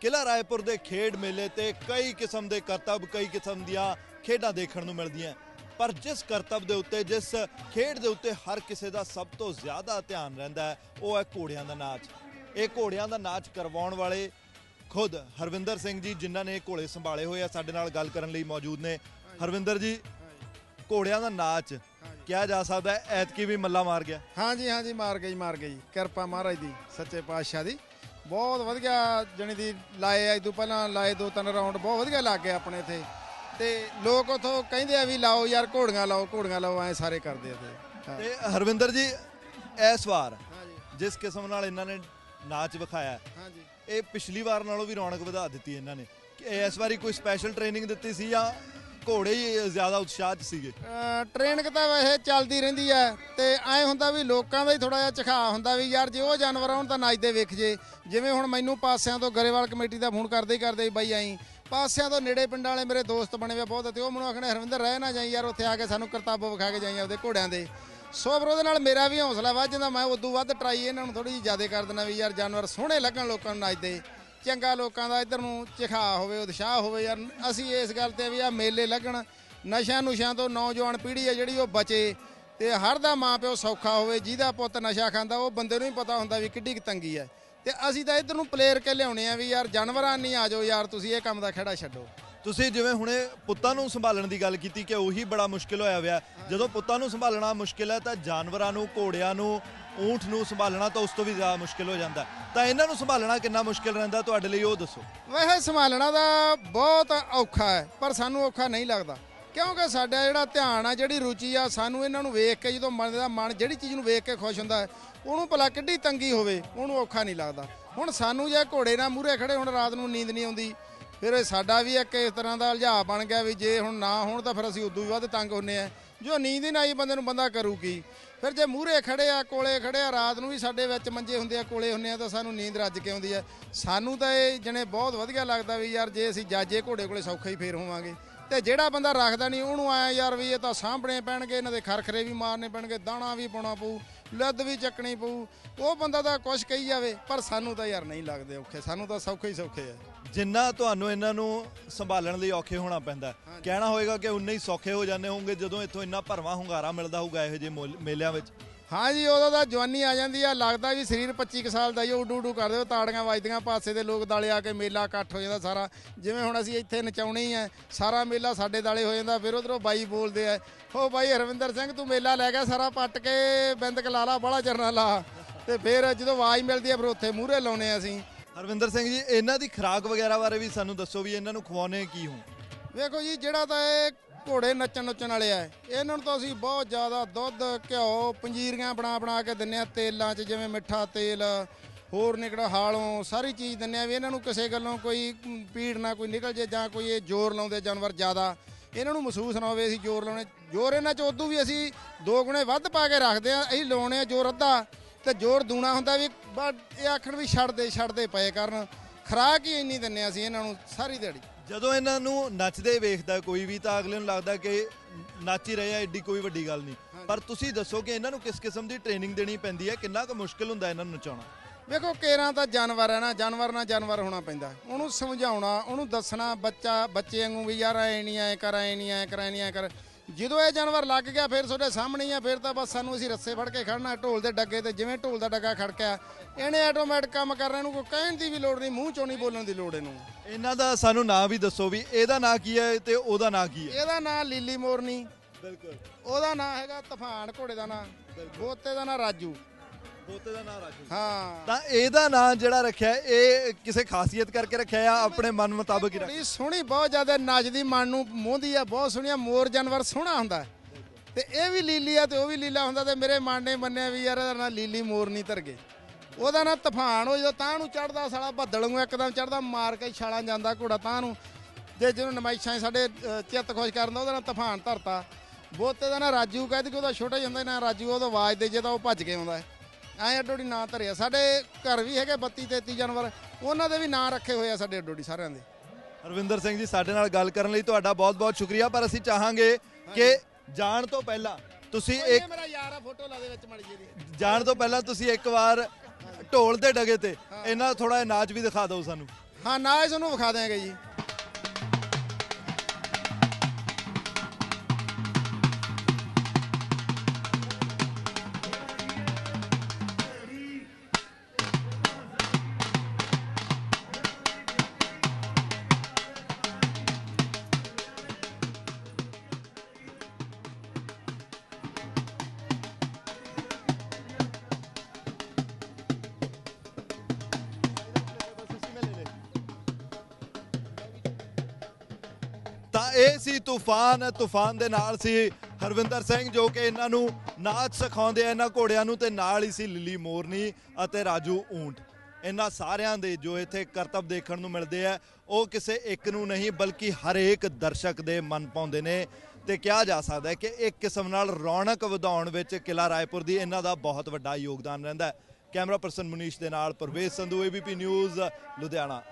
ਕਿਲਾ ਰਾਏਪੁਰ ਦੇ ਖੇਡ ਮੇਲੇ ਤੇ ਕਈ ਕਿਸਮ ਦੇ ਕਰਤੱਵ ਕਈ ਕਿਸਮ ਦੀਆਂ ਖੇਡਾਂ ਦੇਖਣ ਨੂੰ ਮਿਲਦੀਆਂ। ਪਰ ਜਿਸ ਕਰਤੱਵ ਦੇ ਉੱਤੇ ਜਿਸ ਖੇਡ ਦੇ ਉੱਤੇ ਹਰ ਕਿਸੇ ਦਾ ਸਭ ਤੋਂ ਜ਼ਿਆਦਾ ਧਿਆਨ ਰਹਿੰਦਾ ਹੈ ਉਹ ਹੈ ਘੋੜਿਆਂ ਦਾ ਨਾਚ। ਇਹ ਘੋੜਿਆਂ ਦਾ ਨਾਚ ਕਰਵਾਉਣ ਵਾਲੇ ਖੁਦ ਹਰਵਿੰਦਰ ਸਿੰਘ ਜੀ ਜਿਨ੍ਹਾਂ ਨੇ ਘੋੜੇ ਸੰਭਾਲੇ ਹੋਏ ਆ ਸਾਡੇ ਨਾਲ ਗੱਲ ਕਰਨ ਲਈ ਮੌਜੂਦ ਨੇ। ਹਰਵਿੰਦਰ ਜੀ ਘੋੜਿਆਂ ਦਾ ਨਾਚ ਕਿਹਾ ਜਾ ਸਕਦਾ ਐਤਕੀ ਵੀ ਮੱਲਾ ਮਾਰ ਗਿਆ। ਹਾਂਜੀ ਹਾਂਜੀ ਮਾਰ ਗਈ ਮਾਰ ਗਈ। ਕਿਰਪਾ ਮਹਾਰਾਜ ਦੀ ਸੱਚੇ ਪਾਤਸ਼ਾਹ ਦੀ। ਬਹੁਤ ਵਧੀਆ ਜਣੀ ਦੀ ਲਾਏ ਅੱਜ ਤੋਂ ਪਹਿਲਾਂ ਲਾਏ ਦੋ ਤਿੰਨ ਰਾਉਂਡ ਬਹੁਤ ਵਧੀਆ ਲੱਗ ਗਏ ਆਪਣੇ ਇੱਥੇ। ਤੇ ਲੋਕ ਉਥੋਂ ਕਹਿੰਦੇ ਆ ਵੀ ਲਾਓ ਯਾਰ ਘੋੜੀਆਂ ਲਾਓ ਘੋੜੀਆਂ ਲਾਓ ਐ ਸਾਰੇ ਕਰਦੇ ਆ ਤੇ ਹਰਵਿੰਦਰ ਜੀ ਇਸ ਵਾਰ ਜਿਸ ਕਿਸਮ ਨਾਲ ਇਹਨਾਂ ਨੇ ਨਾਚ ਵਿਖਾਇਆ ਹਾਂਜੀ ਇਹ ਪਿਛਲੀ ਵਾਰ ਨਾਲੋਂ ਵੀ ਰੌਣਕ ਵਧਾ ਦਿੱਤੀ ਇਹਨਾਂ ਨੇ। ਕਿ ਇਸ ਵਾਰੀ ਕੋਈ ਸਪੈਸ਼ਲ ਟ੍ਰੇਨਿੰਗ ਦਿੱਤੀ ਸੀ ਜਾਂ ਘੋੜੇ ਹੀ ਜ਼ਿਆਦਾ ਉਤਸ਼ਾਹ 'ਚ ਸੀਗੇ। ਟ੍ਰੇਨਿੰਗ ਤਾਂ ਵੈਸੇ ਚੱਲਦੀ ਰਹਿੰਦੀ ਹੈ ਤੇ ਐ ਹੁੰਦਾ ਵੀ ਲੋਕਾਂ ਦਾ ਹੀ ਥੋੜਾ ਜਿਹਾ ਚਖਾ ਹੁੰਦਾ ਵੀ ਯਾਰ ਜੇ ਉਹ ਜਾਨਵਰ ਆਉਣ ਤਾਂ ਨੱਚਦੇ ਵੇਖ ਜੇ। ਜਿਵੇਂ ਹੁਣ ਮੈਨੂੰ ਪਾਸਿਆਂ ਤੋਂ ਗਰੇਵਾਲ ਕਮੇਟੀ ਦਾ ਫੋਨ ਕਰਦੇ ਹੀ ਕਰਦੇ ਬਾਈ ਆਈ ਪਾਸਿਆਂ ਤੋਂ ਨੇੜੇ ਪਿੰਡਾਂ ਵਾਲੇ ਮੇਰੇ ਦੋਸਤ ਬਣੇ ਹੋਏ ਬਹੁਤ, ਤੇ ਉਹ ਮੈਨੂੰ ਆਖਣੇ ਹਰਵਿੰਦਰ ਰਹਿ ਨਾ ਜਾਈ ਯਾਰ, ਉੱਥੇ ਆ ਕੇ ਸਾਨੂੰ ਕਰਤੱਵ ਵਿਖਾ ਕੇ ਜਾਈ ਆਪਦੇ ਘੋੜਿਆਂ ਦੇ ਸੋ ਫਿਰ ਉਹਦੇ ਨਾਲ ਮੇਰਾ ਵੀ ਹੌਸਲਾ ਵੱਧ ਜਾਂਦਾ, ਮੈਂ ਉਦੋਂ ਵੱਧ ਟਰਾਈ ਇਹਨਾਂ ਨੂੰ ਥੋੜੀ ਜਿਹੀ ਜ਼ਿਆਦਾ ਕਰ ਦਿੰਦਾ ਵੀ ਯਾਰ ਜਾਨਵਰ ਸੋਹਣੇ ਲੱਗਣ, ਲੋਕਾਂ ਨੂੰ ਨੱਚਦੇ। ਚੰਗਾ ਲੋਕਾਂ ਦਾ ਇੱਧਰ ਨੂੰ ਚਿਖਾ ਹੋਵੇ, ਉਤਸ਼ਾਹ ਹੋਵੇ ਯਾਰ। ਅਸੀਂ ਇਸ ਗੱਲ ਤੇ ਵੀ ਆ ਮੇਲੇ ਲੱਗਣ। ਨਸ਼ਿਆਂ ਨੁਸ਼ਿਆਂ ਤੋਂ ਨੌਜਵਾਨ ਪੀੜ੍ਹੀ ਹੈ ਜਿਹੜੀ ਉਹ ਬਚੇ ਤੇ ਹਰ ਦਾ ਮਾਂ ਪਿਓ ਸੌਖਾ ਹੋਵੇ, ਜਿਹਦਾ ਪੁੱਤ ਨਸ਼ਾ ਖਾਂਦਾ, ਉਹ ਬੰਦੇ ਨੂੰ ਹੀ ਪਤਾ ਹੁੰਦਾ ਵੀ ਕਿੱਡੀ ਕੁ ਤੰਗੀ ਹੈ ਤੇ ਅਸੀਂ ਤਾਂ ਇੱਧਰ ਨੂੰ ਪਲੇਅਰ ਕੇ ਲਿਆਉਣੇ ਆ ਵੀ ਯਾਰ ਜਾਨਵਰਾਂ ਨਹੀਂ ਆ ਜਾਓ ਯਾਰ, ਤੁਸੀਂ ਇਹ ਕੰਮ ਦਾ ਖੜਾ ਛੱਡੋ। ਤੁਸੀਂ ਜਿਵੇਂ ਹੁਣੇ ਪੁੱਤਾਂ ਨੂੰ ਸੰਭਾਲਣ ਦੀ ਗੱਲ ਕੀਤੀ ਕਿ ਉਹੀ ਬੜਾ ਮੁਸ਼ਕਿਲ ਹੋਇਆ ਹੋਇਆ। ਜਦੋਂ ਪੁੱਤਾਂ ਨੂੰ ਸੰਭਾਲਣਾ ਮੁਸ਼ਕਿਲ ਹੈ ਤਾਂ ਜਾਨਵਰਾਂ ਨੂੰ, ਘੋੜਿਆਂ ਨੂੰ ਊਂਠ ਨੂੰ ਸੰਭਾਲਣਾ ਤਾਂ ਉਸ ਤੋਂ ਵੀ ਜ਼ਿਆਦਾ ਮੁਸ਼ਕਿਲ ਹੋ ਜਾਂਦਾ। ਤਾਂ ਇਹਨਾਂ ਨੂੰ ਸੰਭਾਲਣਾ ਕਿੰਨਾ ਮੁਸ਼ਕਿਲ ਰਹਿੰਦਾ ਤੁਹਾਡੇ ਲਈ ਉਹ ਦੱਸੋ। ਵੈਸੇ ਸੰਭਾਲਣਾ ਦਾ ਬਹੁਤ ਔਖਾ ਹੈ, ਪਰ ਸਾਨੂੰ ਔਖਾ ਨਹੀਂ ਲੱਗਦਾ। ਕਿਉਂਕਿ ਸਾਡਾ ਜਿਹੜਾ ਧਿਆਨ ਆ, ਜਿਹੜੀ ਰੁਚੀ ਆ, ਸਾਨੂੰ ਇਹਨਾਂ ਨੂੰ ਵੇਖ ਕੇ ਜਦੋਂ ਮਨ ਦਾ ਮਨ, ਜਿਹੜੀ ਚੀਜ਼ ਨੂੰ ਵੇਖ ਕੇ ਖੁਸ਼ ਹੁੰਦਾ ਹੈ, ਉਹਨੂੰ ਭਲਾ ਕਿੱਡੀ ਤੰਗੀ ਹੋਵੇ, ਉਹਨੂੰ ਔਖਾ ਨਹੀਂ ਲੱਗਦਾ। ਹੁਣ ਸਾਨੂੰ ਜੇ ਘੋੜੇ ਨਾਲ ਮੂਹਰੇ ਖੜੇ ਹੁਣ ਰਾਤ ਨੂੰ ਨੀਂਦ ਨਹੀਂ ਆਉਂਦੀ, ਫਿਰ ਸਾਡਾ ਵੀ ਇੱਕ ਇਸ ਤਰ੍ਹਾਂ ਦਾ ਉਲਝਾਅ ਬਣ ਗਿਆ ਵੀ ਜੇ ਹੁਣ ਨਾ ਹੋਣ ਤਾਂ ਫਿਰ ਅਸੀਂ ਉਦੋਂ ਵੀ ਵੱਧ ਤੰਗ ਹੁੰਨੇ ਆ। ਜੋ ਨੀਂਦ ਹੀ ਨਾ ਆਈ, ਬੰਦੇ ਨੂੰ ਬੰਦਾ ਕਰੂ ਕੀ? ਫਿਰ ਜੇ ਮੂਹਰੇ ਖੜੇ ਆ, ਕੋਲੇ ਖੜੇ ਆ, ਰਾਤ ਨੂੰ ਵੀ ਸਾਡੇ ਵਿੱਚ ਮੰਜੇ ਹੁੰਦੇ ਆ, ਕੋਲੇ ਹੁੰਨੇ ਆ, ਤਾਂ ਸਾਨੂੰ ਨੀਂਦ ਰੱਜ ਕੇ ਆਉਂਦੀ ਆ। ਸਾਨੂੰ ਤਾਂ ਇਹ ਜਣੇ ਬਹੁਤ ਵਧੀਆ ਲੱਗਦਾ ਵੀ ਯਾਰ ਜੇ ਅਸੀਂ ਜਾਜੇ ਘੋੜੇ ਕੋਲੇ ਸੌਖੇ ਹੀ ਫੇਰ ਹੋਵਾਂਗੇ। ਤੇ ਜਿਹੜਾ ਬੰਦਾ ਰੱਖਦਾ ਨਹੀਂ, ਉਹਨੂੰ ਆਇਆ ਯਾਰ ਵੀ ਇਹ ਤਾਂ ਸਾਂਭਣੇ ਪੈਣਗੇ, ਇਹਨਾਂ ਦੇ ਖਰਖਰੇ ਵੀ ਮਾਰਨੇ ਪੈਣਗੇ, ਦਾਣਾ ਵੀ ਪਾਉਣਾ ਪਊ। ਲੱਦ ਵੀ ਚੱਕਣੀ ਪਊ। ਉਹ ਬੰਦਾ ਤਾਂ ਕੁਛ ਕਹੀ ਜਾਵੇ ਪਰ ਸਾਨੂੰ ਤਾਂ ਯਾਰ ਨਹੀਂ ਲੱਗਦੇ ਔਖੇ ਸਾਨੂੰ ਤਾਂ ਸੌਖੇ ਹੀ ਸੌਖੇ ਆ। ਜਿੰਨਾ ਤੁਹਾਨੂੰ ਇਹਨਾਂ ਨੂੰ ਸੰਭਾਲਣ ਲਈ ਔਖੇ ਹੋਣਾ ਪੈਂਦਾ ਹੈ। ਕਹਿਣਾ ਹੋਏਗਾ ਕਿ ਉਨੇ ਹੀ ਸੌਖੇ ਹੋ ਜਾਂਦੇ ਹੋਵੋਗੇ ਜਦੋਂ ਇੱਥੋਂ ਇੰਨਾ ਭਰਵਾਂ ਹੁੰਗਾਰਾ ਮਿਲਦਾ ਹੋਊਗਾ ਇਹੋ ਜਿਹੇ ਮੋਲ- ਮੇਲਿਆਂ ਵਿੱਚ। ਹਾਂ ਜੀ ਉਦੋਂ ਤਾਂ ਜਵਾਨੀ ਆ ਜਾਂਦੀ ਆ ਲੱਗਦਾ ਵੀ ਸਰੀਰ 25 ਕੁ ਸਾਲ ਦਾ ਹੀ ਆ, ਉੱਡੂ ਉੱਡੂ ਕਰਦੇ ਹੋ ਤਾੜੀਆਂ ਵੱਜਦੀਆਂ ਪਾਸੇ ਦੇ ਲੋਕ ਦਾਲੇ ਆ ਕੇ ਮੇਲਾ ਇਕੱਠ ਹੋ ਜਾਂਦਾ ਸਾਰਾ। ਜਿਵੇਂ ਹੁਣ ਅਸੀਂ ਇੱਥੇ ਨਚਾਉਣੇ ਹੀ ਆ ਸਾਰਾ ਮੇਲਾ ਸਾਡੇ ਦਾਲੇ ਹੋ ਜਾਂਦਾ ਫਿਰ ਉਧਰੋਂ ਬਾਈ ਬੋਲਦੇ ਆ ਹੋ ਬਾਈ ਹਰਵਿੰਦਰ ਸਿੰਘ ਤੂੰ ਮੇਲਾ ਲੈ ਗਿਆ ਸਾਰਾ ਪੱਟ ਕੇ ਬਿੰਦਕ ਲਾ ਲਾ ਬੜਾ ਚਰਨਾ ਲਾ। ਤੇ ਫਿਰ ਜਦੋਂ ਆਵਾਜ਼ ਮਿਲਦੀ ਆ ਫਿਰ ਉੱਥੇ ਮੂਹਰੇ ਲਾਉਨੇ ਆ ਅਸੀਂ। ਹਰਵਿੰਦਰ ਸਿੰਘ ਜੀ ਇਹਨਾਂ ਦੀ ਖੁਰਾਕ ਵਗੈਰਾ ਬਾਰੇ ਵੀ ਸਾਨੂੰ ਦੱਸੋ ਵੀ ਇਹਨਾਂ ਨੂੰ ਖਵਾਉਣੇ ਕੀ ਹੋ ਵੇਖੋ ਜੀ ਜਿਹੜਾ ਤਾਂ ਇਹ ਘੋੜੇ ਨੱਚਣ ਨੱਚਣ ਵਾਲੇ ਆ। ਇਹਨਾਂ ਨੂੰ ਤਾਂ ਅਸੀਂ ਬਹੁਤ ਜ਼ਿਆਦਾ ਦੁੱਧ, ਘਿਓ, ਪੰਜੀਰੀਆਂ ਬਣਾ ਬਣਾ ਕੇ ਦਿੰਨੇ ਆ, ਤੇਲਾਂ 'ਚ ਜਿਵੇਂ ਮਿੱਠਾ ਤੇਲ, ਹੋਰ ਨਿਕੜਾ ਹਾਲੋਂ, ਸਾਰੀ ਚੀਜ਼ ਦਿੰਨੇ ਆ ਵੀ ਇਹਨਾਂ ਨੂੰ ਕਿਸੇ ਗੱਲੋਂ ਕੋਈ ਪੀੜ ਨਾ ਕੋਈ ਨਿਕਲ ਜੇ ਜਾਂ ਕੋਈ ਇਹ ਜ਼ੋਰ ਲਾਉਂਦੇ ਜਾਨਵਰ ਜ਼ਿਆਦਾ। ਇਹਨਾਂ ਨੂੰ ਮਹਿਸੂਸ ਨਾ ਹੋਵੇ ਅਸੀਂ ਜ਼ੋਰ ਲਾਉਣੇ। ਜ਼ੋਰ ਇਹਨਾਂ 'ਚ ਉਦੋਂ ਵੀ ਅਸੀਂ ਦੋ ਗੁਣੇ ਵੱਧ ਪਾ ਕੇ ਰੱਖਦੇ ਆ, ਅਸੀਂ ਲਾਉਣੇ ਆ ਜ਼ੋਰ ਅੱਧਾ ਤੇ ਜ਼ੋਰ ਦੂਣਾ ਹੁੰਦਾ ਵੀ ਬਸ ਇਹ ਆਖਣ ਵੀ ਛੱਡ ਦੇ ਛੱਡ ਦੇ ਪਏ ਕਰਨ। ਖਰਾਕ ਹੀ ਇੰਨੀ ਦਿੰਨੇ ਆ ਅਸੀਂ ਇਹਨਾਂ ਨੂੰ ਸਾਰੀ ਦਿਹਾੜੀ। ਜਦੋਂ ਇਹਨਾਂ ਨੂੰ ਨੱਚਦੇ ਵੇਖਦਾ ਕੋਈ ਵੀ ਤਾਂ ਅਗਲੇ ਨੂੰ ਲੱਗਦਾ ਕਿ ਨੱਚ ਹੀ ਰਹੇ ਆ ਐਡੀ ਕੋਈ ਵੱਡੀ ਗੱਲ ਨਹੀਂ। ਪਰ ਤੁਸੀਂ ਦੱਸੋ ਕਿ ਇਹਨਾਂ ਨੂੰ ਕਿਸ ਕਿਸਮ ਦੀ ਟ੍ਰੇਨਿੰਗ ਦੇਣੀ ਪੈਂਦੀ ਹੈ? ਕਿੰਨਾ ਕੁ ਮੁਸ਼ਕਿਲ ਹੁੰਦਾ ਇਹਨਾਂ ਨੂੰ ਨਚਾਉਣਾ? ਵੇਖੋ ਕੇਰਾਂ ਤਾਂ ਜਾਨਵਰ ਹੈ ਨਾ ਜਾਨਵਰ ਨਾਲ ਜਾਨਵਰ ਹੋਣਾ ਪੈਂਦਾ। ਉਹਨੂੰ ਸਮਝਾਉਣਾ ਉਹਨੂੰ ਦੱਸਣਾ ਬੱਚਾ ਬੱਚੇ ਵਾਂਗੂ ਵੀ ਯਾਰ ਐ ਨਹੀਂ ਐ ਕਰ ਐ ਨਹੀਂ ਐ ਕਰ ਐ ਨਹੀਂ ਐ ਕਰ। ਜਦੋਂ ਇਹ ਜਾਨਵਰ ਲੱਗ ਗਿਆ ਫਿਰ ਤੁਹਾਡੇ ਸਾਹਮਣੇ ਹੀ ਆ ਫਿਰ ਤਾਂ ਬਸ ਸਾਨੂੰ ਅਸੀਂ ਰੱਸੇ ਫੜ ਕੇ ਖੜਨਾ ਢੋਲ ਦੇ ਡੱਗੇ ਤੇ ਜਿਵੇਂ ਢੋਲ ਦਾ ਡੱਗਾ ਖੜਕਿਆ ਇਹਨੇ ਆਟੋਮੈਟਿਕ ਕੰਮ ਕਰਨਾ ਇਹਨੂੰ ਕੋਈ ਕਹਿਣ ਦੀ ਵੀ ਲੋੜ ਨਹੀਂ ਮੂੰਹ ਚੋਂ ਨਹੀਂ ਬੋਲਣ ਦੀ ਲੋੜ ਇਹਨੂੰ। ਇਹਨਾਂ ਦਾ ਸਾਨੂੰ ਨਾਂ ਵੀ ਦੱਸੋ ਵੀ ਇਹਦਾ ਨਾਂ ਕੀ ਹੈ ਤੇ ਉਹਦਾ ਨਾਂ ਕੀ ਹੈ? ਇਹਦਾ ਨਾਂ ਲੀਲੀ ਮੋਰਨੀ। ਬਿਲਕੁਲ। ਉਹਦਾ ਨਾਂ ਹੈਗਾ ਤੂਫਾਨ ਘੋੜੇ ਦਾ ਨਾਂ। ਬੋਤੇ ਦਾ ਨਾਂ ਰਾਜੂ। ਬੋਤੇ ਦਾ ਨਾਂ ਰਾਜੂ ਹਾਂ। ਤਾਂ ਇਹਦਾ ਨਾਂ ਜਿਹੜਾ ਰੱਖਿਆ ਹੈ, ਇਹ ਕਿਸੇ ਖਾਸੀਅਤ ਕਰਕੇ ਰੱਖਿਆ ਆ ਆਪਣੇ ਮਨ ਮੁਤਾਬਕ ਹੀ ਰੱਖਿਆ ਬੜੀ ਸੋਹਣੀ ਬਹੁਤ ਜ਼ਿਆਦਾ ਨੱਚਦੀ ਮਨ ਨੂੰ ਮੋਹਦੀ ਆ ਬਹੁਤ ਸੋਹਣੀਆ ਮੋਰ ਜਾਨਵਰ ਸੋਹਣਾ ਹੁੰਦਾ। ਹੈ। ਤੇ ਇਹ ਵੀ ਲੀਲੀ ਆ ਤੇ ਉਹ ਵੀ ਲੀਲਾ ਹੁੰਦਾ ਤੇ ਮੇਰੇ ਮਨ ਨੇ ਮੰਨਿਆ ਵੀ ਯਾਰ ਇਹਦਾ ਨਾਂ ਲੀਲੀ ਮੋਰ ਨਹੀਂ ਧਰਗੇ ਉਹਦਾ ਨਾਂ ਤੂਫਾਨ ਉਹ ਜਦੋਂ ਤਾਂ ਨੂੰ ਚੜਦਾ ਸਾਲਾ ਬੱਦਲ ਨੂੰ ਇੱਕਦਮ ਚੜਦਾ ਮਾਰ ਕੇ ਛਾਲਾਂ ਜਾਂਦਾ ਘੋੜਾ ਤਾਂ ਨੂੰ। ਜੇ ਜਿਹਨੂੰ ਨਮਾਇਸ਼ਾਂ 'ਚ ਸਾਡੇ ਚਿੱਤ ਖੁਸ਼ ਕਰਨ ਦਾ ਉਹਦਾ ਨਾਂ ਤੂਫਾਨ ਧਰਤਾ। ਬੋਤੇ ਦਾ ਨਾਂ ਰਾਜੂ ਕਹਿੰਦੇ ਕਿ ਉਹਦਾ ਛੋਟਾ ਜਿਹਾ ਹੁੰਦਾ ਨਾਂ ਰਾਜੂ ਉਹਦਾ ਆਵਾਜ਼ ਦੇ ਜੇ ਤਾਂ ਉਹ ਭੱਜ ਕੇ ਆਉਂਦਾ ਹੈ। ਐਂ ਅੱਡੋੜੀ ਨਾਂ ਧਰਿਆ। ਸਾਡੇ ਘਰ ਵੀ ਹੈਗੇ 32 33 ਜਾਨਵਰ ਉਹਨਾਂ ਦੇ ਵੀ ਨਾਂ ਰੱਖੇ ਹੋਏ ਆ ਸਾਡੇ ਅੱਡੋੜੀ ਸਾਰਿਆਂ ਦੇ। ਹਰਵਿੰਦਰ ਸਿੰਘ ਜੀ ਸਾਡੇ ਨਾਲ ਗੱਲ ਕਰਨ ਲਈ ਤੁਹਾਡਾ ਬਹੁਤ-ਬਹੁਤ ਸ਼ੁਕਰੀਆ ਪਰ ਅਸੀਂ ਚਾਹਾਂਗੇ ਕਿ ਜਾਣ ਤੋਂ ਪਹਿਲਾਂ ਤੁਸੀਂ ਇੱਕ ਮੇਰਾ ਯਾਰ ਆ ਫੋਟੋ ਲਾ ਦੇ ਵਿੱਚ ਮੜੀ ਜੀ ਜਾਣ ਤੋਂ ਪਹਿਲਾਂ ਤੁਸੀਂ ਇੱਕ ਵਾਰ ਢੋਲ ਦੇ ਡਗੇ ਤੇ ਇਹਨਾਂ ਥੋੜਾ ਨਾਚ ਵੀ ਦਿਖਾ ਦਿਓ ਸਾਨੂੰ। ਹਾਂ ਨਾਲ ਹੀ ਤੁਹਾਨੂੰ ਵਿਖਾ ਦਿਆਂਗੇ ਜੀ। ਤਾਂ ਇਹ ਸੀ ਤੂਫਾਨ ਤੂਫਾਨ ਦੇ ਨਾਲ ਸੀ ਹਰਵਿੰਦਰ ਸਿੰਘ ਜੋ ਕਿ ਇਹਨਾਂ ਨੂੰ ਨਾਚ ਸਿਖਾਉਂਦੇ ਆ, ਇਹਨਾਂ ਘੋੜਿਆਂ ਨੂੰ ਤੇ ਨਾਲ ਹੀ ਸੀ ਲਿਲੀ ਮੋਰਨੀ ਅਤੇ ਰਾਜੂ ਊਂਟ। ਇਹਨਾਂ ਸਾਰਿਆਂ ਦੇ ਜੋ ਇੱਥੇ ਕਰਤੱਵ ਦੇਖਣ ਨੂੰ ਮਿਲਦੇ ਆ, ਉਹ ਕਿਸੇ ਇੱਕ ਨੂੰ ਨਹੀਂ ਬਲਕਿ ਹਰੇਕ ਦਰਸ਼ਕ ਦੇ ਮਨ ਪਾਉਂਦੇ ਨੇ ਤੇ ਕਿਹਾ ਜਾ ਸਕਦਾ ਹੈ ਕਿ ਇੱਕ ਕਿਸਮ ਨਾਲ ਰੌਣਕ ਵਧਾਉਣ ਵਿੱਚ ਕਿਲਾ ਰਾਏਪੁਰ ਦੀ ਇਹਨਾਂ ਦਾ ਬਹੁਤ ਵੱਡਾ ਯੋਗਦਾਨ ਰਹਿੰਦਾ ਹੈ। ਕੈਮਰਾ ਪਰਸਨ ਮੁਨੀਸ਼ ਦੇ ਨਾਲ ਪ੍ਰਵੇਸ਼ ਸੰਧੂ ਏਬੀਪੀ ਨਿਊਜ਼ ਲੁਧਿਆਣਾ।